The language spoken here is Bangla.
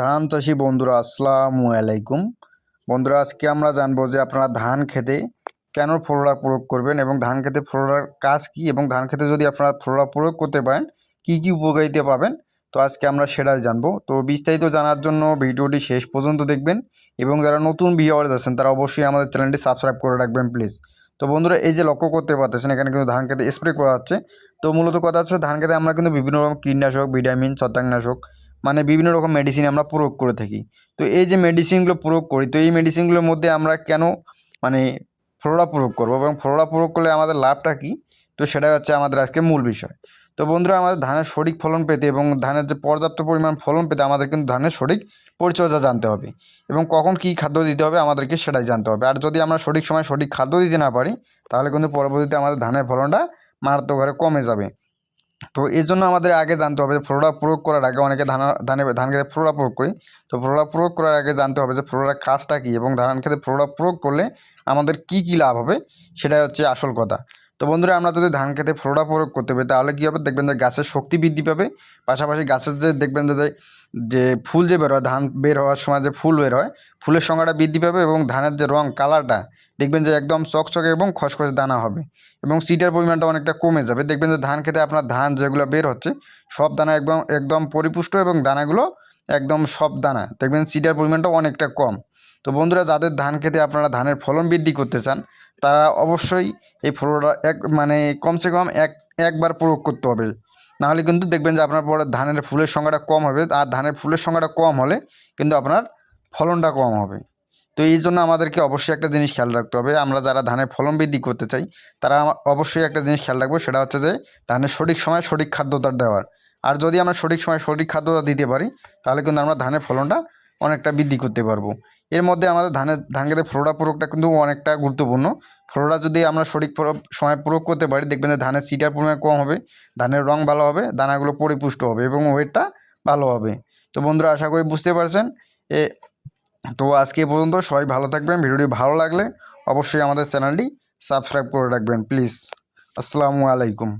ধান চাষি বন্ধুরা, আসসালামু আলাইকুম। বন্ধুরা, আজকে আমরা জানব যে আপনারা ধান খেতে কেন ফ্লোরা প্রয়োগ করবেন এবং ধান খেতে ফ্লোরার কাজ কী এবং ধান খেতে যদি আপনারা ফ্লোরা প্রয়োগ করতে পারেন, কী কী উপকারিতা পাবেন? তো আজকে আমরা সেটাই জানব। তো বিস্তারিত জানার জন্য ভিডিওটি শেষ পর্যন্ত দেখবেন এবং যারা নতুন ভিউয়ার্স আছেন, তারা অবশ্যই আমাদের চ্যানেলটি সাবস্ক্রাইব করে রাখবেন প্লিজ তো বন্ধুরা, এই যে লক্ষ্য করতে পারতেছেন, এখানে কিন্তু ধান খেতে স্প্রে করা হচ্ছে। তো মূলত কথা হচ্ছে, ধান খেতে আমরা কিন্তু বিভিন্ন রকম কীটনাশক ভিটামিন ছত্রাকনাশক মানে বিভিন্ন রকম মেডিসিন আমরা প্রয়োগ করে থাকি। তো এই যে মেডিসিনগুলো প্রয়োগ করি, তো এই মেডিসিনগুলোর মধ্যে আমরা কেন মানে ফ্লোরা প্রয়োগ করব? এবং ফ্লোরা প্রয়োগ করলে আমাদের লাভটা কী? তো সেটাই হচ্ছে আমাদের আজকে মূল বিষয়। তো বন্ধুরা, আমাদের ধানের সঠিক ফলন পেতে এবং ধানের যে পর্যাপ্ত পরিমাণ ফলন পেতে আমাদের কিন্তু ধানের সঠিক পরিচর্যা জানতে হবে এবং কখন কী খাদ্য দিতে হবে আমাদেরকে সেটাই জানতে হবে। আর যদি আমরা সঠিক সময় সঠিক খাদ্য দিতে না পারি, তাহলে কিন্তু পরবর্তীতে আমাদের ধানের ফলনটা মারাত্মক হারে কমে যাবে। তো এর জন্য আমাদের আগে জানতে হবে যে ফ্লোরা প্রয়োগ করার আগে অনেকে ধান, ধানে, ধান খেতে ফ্লোরা প্রয়োগ করি। তো ফ্লোরা প্রয়োগ করার আগে জানতে হবে যে ফ্লোরার কাজটা কী এবং ধান খেতে ফ্লোরা প্রয়োগ করলে আমাদের কী কী লাভ হবে, সেটাই হচ্ছে আসল কথা। তো বন্ধুরা, আমরা যদি ধান খেতে ফ্লোরা প্রয়োগ করতে পারি, তাহলে কী হবে? দেখবেন যে গাছের শক্তি বৃদ্ধি পাবে। পাশাপাশি গাছের যে দেখবেন যে যে ফুল যে বের হয়, ধান বের হওয়ার সময় যে ফুল বের হয়, ফুলের সংখ্যাটা বৃদ্ধি পাবে এবং ধানের যে রং, কালারটা দেখবেন যে একদম চকচকে এবং খসখসে দানা হবে এবং সিটের পরিমাণটা অনেকটা কমে যাবে। দেখবেন যে ধান খেতে আপনার ধান যেগুলো বের হচ্ছে, সব দানা একদম একদম পরিপুষ্ট এবং দানাগুলো একদম সব দানা। দেখবেন সিটের পরিমাণটা অনেকটা কম। তো বন্ধুরা, যাদের ধান খেতে আপনারা ধানের ফলন বৃদ্ধি করতে চান তারা অবশ্যই এই ফ্লোরা এক মানে কমসে কম এক, একবার প্রয়োগ করতে হবে। নাহলে কিন্তু দেখবেন যে আপনার পরে ধানের ফুলের সংখ্যাটা কম হবে আর ধানের ফুলের সংখ্যাটা কম হলে কিন্তু আপনার ফলনটা কম হবে। তো এই জন্য আমাদেরকে অবশ্যই একটা জিনিস খেয়াল রাখতে হবে। আমরা যারা ধানের ফলন বৃদ্ধি করতে চাই, তারা অবশ্যই একটা জিনিস খেয়াল রাখব, সেটা হচ্ছে যে ধানের সঠিক সময় সঠিক খাদ্যটা দেওয়ার। আর যদি আমরা সঠিক সময় সঠিক খাদ্যটা দিতে পারি, তাহলে কিন্তু আমরা ধানের ফলনটা অনেকটা বৃদ্ধি করতে পারব। এর মধ্যে আমাদের ধানের ধান খেতে ফ্লোরা প্রয়োগটা কিন্তু অনেকটা গুরুত্বপূর্ণ। ফ্লোরা যদি আমরা সঠিক সময় প্রয়োগ করতে পারি, দেখবেন যে ধানের সিটার পরিমাণ কম হবে, ধানের রং ভালো হবে, দানাগুলো পরিপুষ্ট হবে এবং ওয়েটটা ভালো হবে। তো বন্ধুরা, আশা করি বুঝতে পারছেন। এ, তো আজকে পর্যন্ত সবাই ভালো থাকবেন। ভিডিওটি ভালো লাগলে অবশ্যই আমাদের চ্যানেলটি সাবস্ক্রাইব করে রাখবেন, প্লিজ। আসসালামু আলাইকুম।